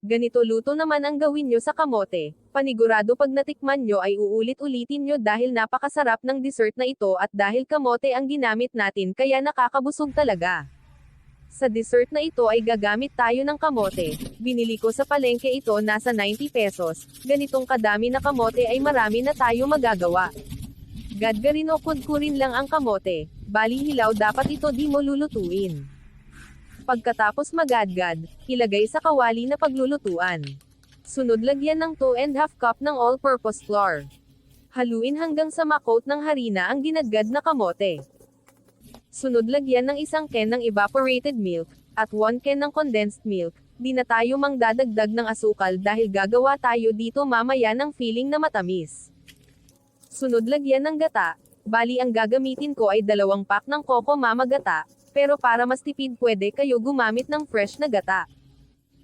Ganito luto naman ang gawin nyo sa kamote. Panigurado pag natikman nyo ay uulit-ulitin nyo dahil napakasarap ng dessert na ito at dahil kamote ang ginamit natin kaya nakakabusog talaga. Sa dessert na ito ay gagamit tayo ng kamote. Binili ko sa palengke ito nasa 90 pesos. Ganitong kadami na kamote ay marami na tayo magagawa. Gadgarin o kudkurin lang ang kamote. Bali hilaw dapat ito di mo lulutuin. Pagkatapos magadgad, ilagay sa kawali na paglulutuan. Sunod lagyan ng 2 and half cup ng all-purpose flour. Haluin hanggang sa makoat ng harina ang ginadgad na kamote. Sunod lagyan ng isang can ng evaporated milk, at 1 can ng condensed milk. Di na tayo mang dadagdag ng asukal dahil gagawa tayo dito mamaya ng feeling na matamis. Sunod lagyan ng gata, bali ang gagamitin ko ay dalawang pack ng Coco Mama gata, pero para mas tipid pwede kayo gumamit ng fresh na gata.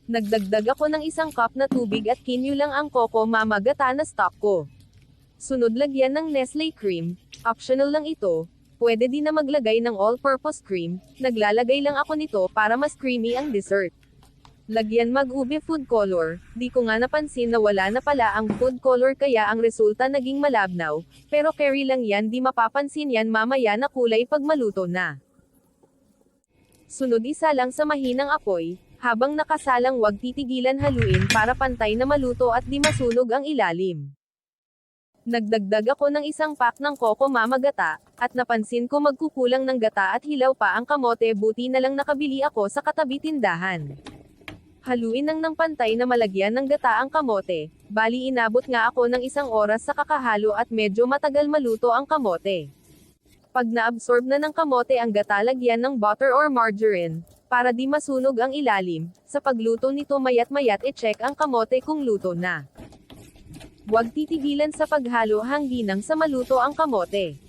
Nagdagdag ako ng isang cup na tubig at kinyo lang ang Coco Mama gata na stock ko. Sunod lagyan ng Nestle cream, optional lang ito, pwede din na maglagay ng all-purpose cream, naglalagay lang ako nito para mas creamy ang dessert. Lagyan mag-ube food color, di ko nga napansin na wala na pala ang food color kaya ang resulta naging malabnaw, pero carry lang yan di mapapansin yan mamaya na kulay pag maluto na. Sunod isa lang sa mahinang apoy, habang nakasalang wag titigilan haluin para pantay na maluto at di masunog ang ilalim. Nagdagdag ako ng isang pack ng Coco Mama gata, at napansin ko magkukulang ng gata at hilaw pa ang kamote buti na lang nakabili ako sa katabi tindahan. Haluin nang ng pantay na malagyan ng gata ang kamote, bali inabot nga ako ng isang oras sa kakahalo at medyo matagal maluto ang kamote. Pag naabsorb na ng kamote ang gata lagyan ng butter or margarine, para di masunog ang ilalim, sa pagluto nito mayat mayat e-check ang kamote kung luto na. Huwag titigilan sa paghalo hanggang sa maluto ang kamote.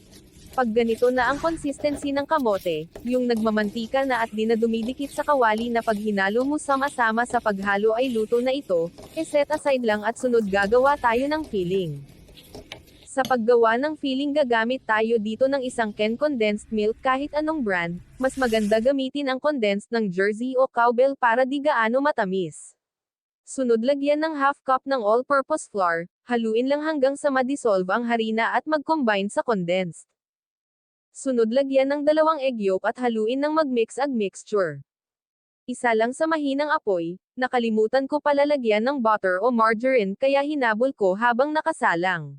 Pag ganito na ang consistency ng kamote, yung nagmamantika na at di na dumidikit sa kawali na pag hinalo mo sama-sama sa paghalo ay luto na ito, e set aside lang at sunod gagawa tayo ng filling. Sa paggawa ng filling gagamit tayo dito ng isang can condensed milk kahit anong brand, mas maganda gamitin ang condensed ng Jersey o Cowbell para di gaano matamis. Sunod lagyan ng half cup ng all-purpose flour, haluin lang hanggang sa madissolve ang harina at mag-combine sa condensed. Sunod lagyan ng dalawang egg yolk at haluin ng mag-mix ag mixture. Isa lang sa mahinang apoy, nakalimutan ko pala lagyan ng butter o margarine kaya hinabol ko habang nakasalang.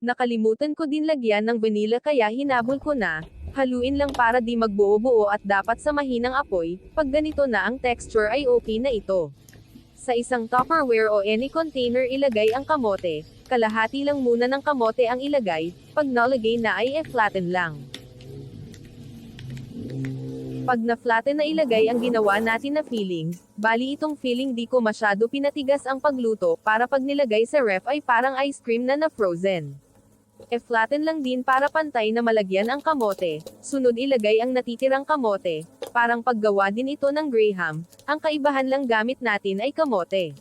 Nakalimutan ko din lagyan ng vanilla kaya hinabol ko na, haluin lang para di magbuo-buo at dapat sa mahinang apoy, pag ganito na ang texture ay okay na ito. Sa isang Tupperware o any container ilagay ang kamote, kalahati lang muna ng kamote ang ilagay, pag nalagay na ay e-flatten lang. Pag na-flatten na ilagay ang ginawa natin na filling, bali itong filling di ko masyado pinatigas ang pagluto para pag nilagay sa ref ay parang ice cream na na-frozen. E-flatten lang din para pantay na malagyan ang kamote, sunod ilagay ang natitirang kamote, parang paggawa din ito ng graham, ang kaibahan lang gamit natin ay kamote.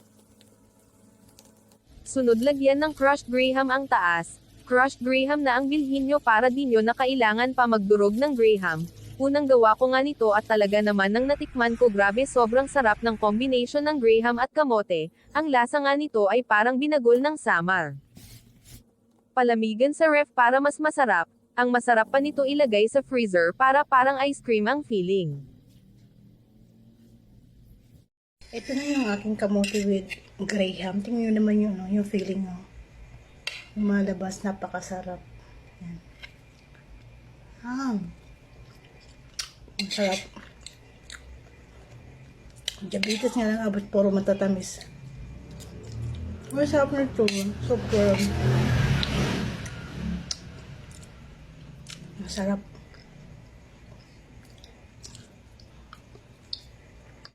Sunod lagyan ng crushed graham ang taas, crushed graham na ang bilhin nyo para di nyo na kailangan pa magdurog ng graham. Unang gawa ko nga nito at talaga naman nang natikman ko grabe sobrang sarap ng combination ng graham at kamote, ang lasa nga nito ay parang binagol ng samar. Palamigan sa ref para mas masarap, ang masarap pa nito ilagay sa freezer para parang ice cream ang feeling. Ito na yung aking kamote with graham. Tingnan nyo naman yung, ano, yung feeling nyo. Lumalabas, napakasarap. Yan. Ah. Ang sarap. Diabetes nga lang abot puro matatamis. Ang sarap na ito. Super. Masarap.